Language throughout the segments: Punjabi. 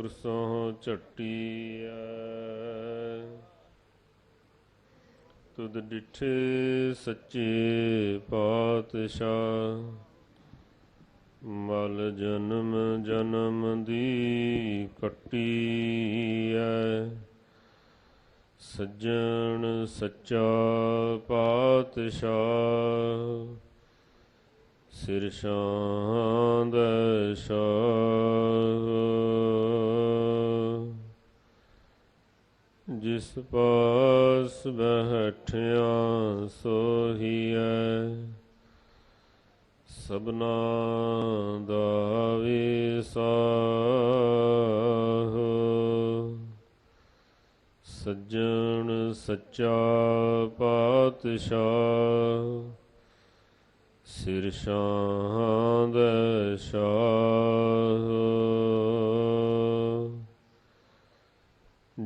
ਕੁਰਸੋਂ ਝਟੀਐ ਤੁਧ ਡਿਠੇ ਸੱਚੇ ਪਾਤਸ਼ਾਹ, ਮਲ ਜਨਮ ਜਨਮ ਦੀ ਕੱਟੀ ਐ। ਸੱਜਣ ਸੱਚਾ ਪਾਤਸ਼ਾਹ, ਸਿਰ ਸ਼ਾਂਦ ਸ਼ਾਹ ਜਿਸ ਪਾਸ ਬਹਿਠਿਆ ਸੋਹੀਐ ਸਬਨਾ ਦਾ ਵਿਸਾਹ। ਸੱਜਣ ਸੱਚਾ ਪਾਤਸ਼ਾਹ ਸਿਰ ਸ਼ਾਂਦ ਸ਼ਾਹ।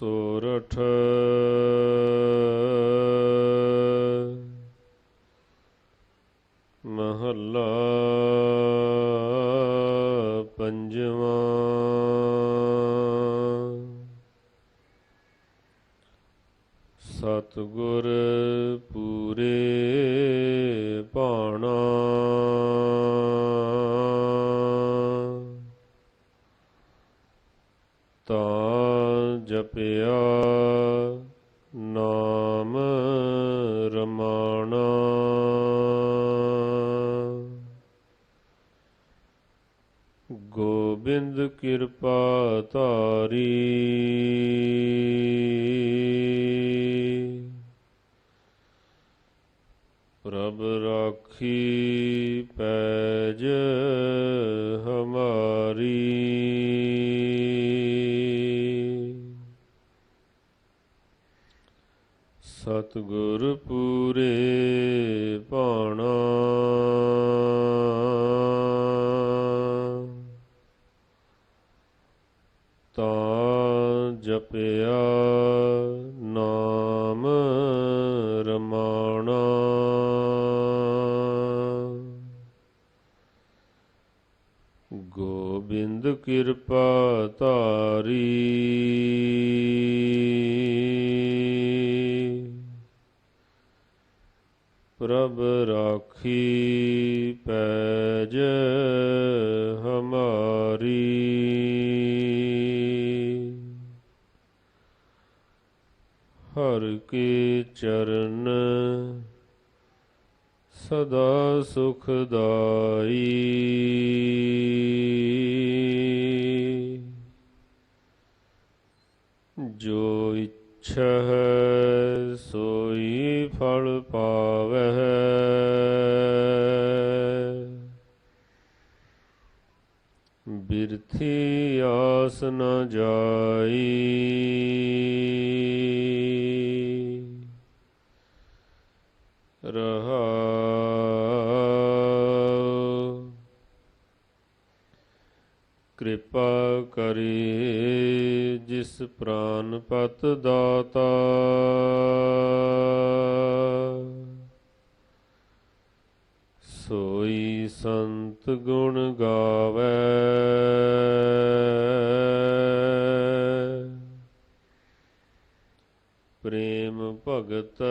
ਸੋਰਠ। ਮਹੱਲਾ ਪੰਜਵਾਂ। ਸਤਿਗੁਰ ਪੂਰੇ ਭਾਣਾ। ਤਾਂ ਜਪਿਆ ਨਾਮ ਰਮਾਣਾ। ਗੋਬਿੰਦ ਕਿਰਪਾ ਧਾਰੀ। ਪ੍ਰਭ ਰਾਖੀ ਪੈਜ ਸਤਿਗੁਰ ਪੂਰੇ ਭਾਣਾ। ਤਾਂ ਜਪਿਆ ਨਾਮ ਰਮਾਣਾ। ਗੋਬਿੰਦ ਕਿਰਪਾ ਧਾਰੀ। ਪ੍ਰਭ ਰਾਖੀ ਪੈਜ ਹਮਾਰੀ। ਹਰ ਕੇ ਚਰਨ ਸਦਾ ਸੁਖਦਾਈ। ਜੋ ਇੱਛਾ ਹੈ ਸੋਈ ਫਲ ਬਿਰਥੀ ਆਸ ਨ ਜਾਈ। ਰਹਾ। ਕਿਰਪਾ ਕਰੇ ਜਿਸ ਪ੍ਰਾਨ ਪਤ ਦਾਤਾ ਸੋਈ ਸੰਤ ਗੁਣ ਗਾਵੇ। ਪ੍ਰੇਮ ਭਗਤ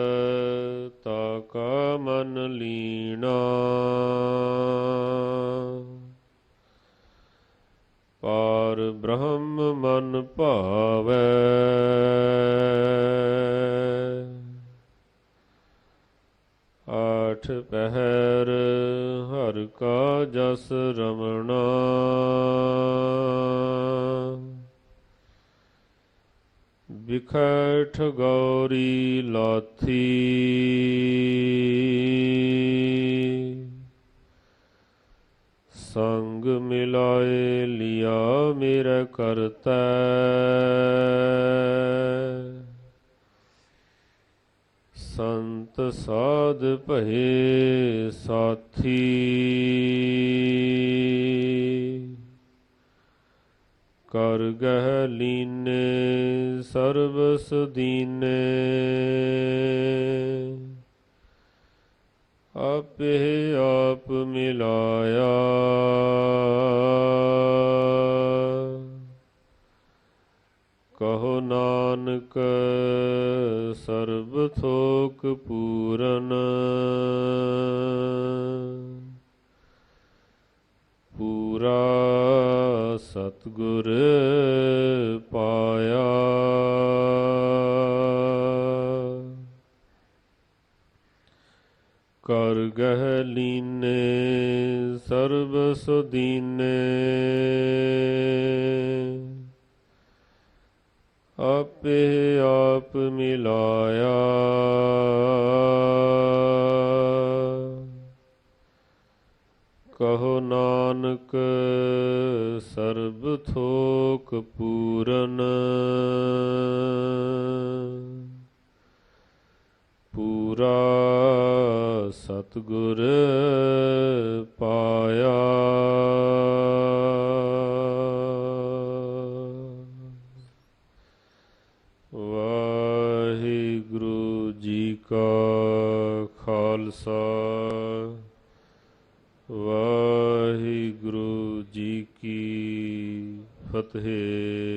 ਆਠ ਪਹਿਰ ਹਰ ਕਾ ਜਸ ਰਮਣਾ। ਬਿਖਟ ਗੌਰੀ ਲਾਥੀ। ਸੰਗ ਮਿਲਾਏ ਲਿਆ ਮੇਰਾ ਕਰਤਾ। ਸੰਤ ਸਾਧ ਭਏ ਸਾਥੀ। ਕਰ ਗਹਿ ਲੀਨੇ ਸਰਬਸ ਦੀਨੇ ਆਪੇ ਆਪ ਮਿਲਾਇਆ। ਕਹੋ ਨਾਨਕ ਸਰਬ ਥੋਕ ਪੂਰਨ ਪੂਰਾ ਸਤਗੁਰ ਪਾਇਆ। ਕਰ ਗਹਿ ਲੀਨੇ ਸਰਬ ਸੁਦੀਨੇ ਆਪੇ ਆਪ ਮਿਲਾਇਆ। ਕਹੋ ਨਾਨਕ ਸਰਬ ਥੋਕ ਪੂਰਨ। ਪੂਰਾ ਸਤਗੁਰ ਵਾਹਿਗੁਰੂ ਜੀ